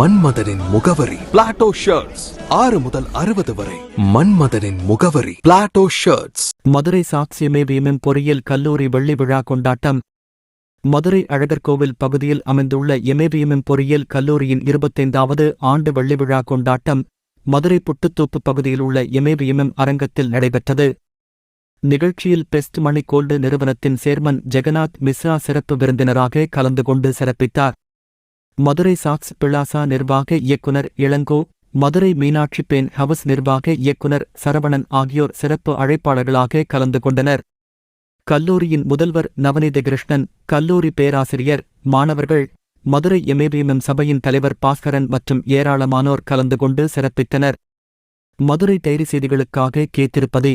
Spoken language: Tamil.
மன்மதனின் முகவரி. பிளாட்டோ ஷர்ட்ஸ் ஆறு முதல் அறுபது வரை. மன்மதனின் முகவரி. பிளாட்டோ ஷர்ட்ஸ் மதுரை சாட்சியமே பீமம் பொறியியல் கல்லூரி வெள்ளி விழா கொண்டாட்டம். மதுரை அழகர் கோவில் பகுதியில் அமைந்துள்ள எமேபிஎம்எம் பொறியியல் கல்லூரியின் இருபத்தைந்தாவது ஆண்டு வெள்ளி விழா கொண்டாட்டம் மதுரை புட்டுத்தோப்பு பகுதியில் உள்ள எமேபிஎம்எம் அரங்கத்தில் நடைபெற்றது. நிகழ்ச்சியில் பெஸ்ட் மணி கோல்டு நிறுவனத்தின் சேர்மன் ஜெகநாத் மிஸ்ரா சிறப்பு விருந்தினராக கலந்து கொண்டு சிறப்பித்தார். மதுரை சாக்ஸ் பிளாசா நிர்வாக இயக்குனர் இளங்கோ மதுரை மீனாட்சி பெண் ஹவுஸ் நிர்வாக இயக்குனர் சரவணன் ஆகியோர் சிறப்பு அழைப்பாளர்களாக கலந்து கொண்டனர். கல்லூரியின் முதல்வர் நவநீத கிருஷ்ணன் கல்லூரி பேராசிரியர் மாணவர்கள் மதுரை எம்ஏபிஎம்எம் சபையின் தலைவர் பாஸ்கரன் மற்றும் ஏராளமானோர் கலந்து கொண்டு சிறப்பித்தனர். மதுரை டைரி செய்திகளுக்காக கேத்திருப்பதே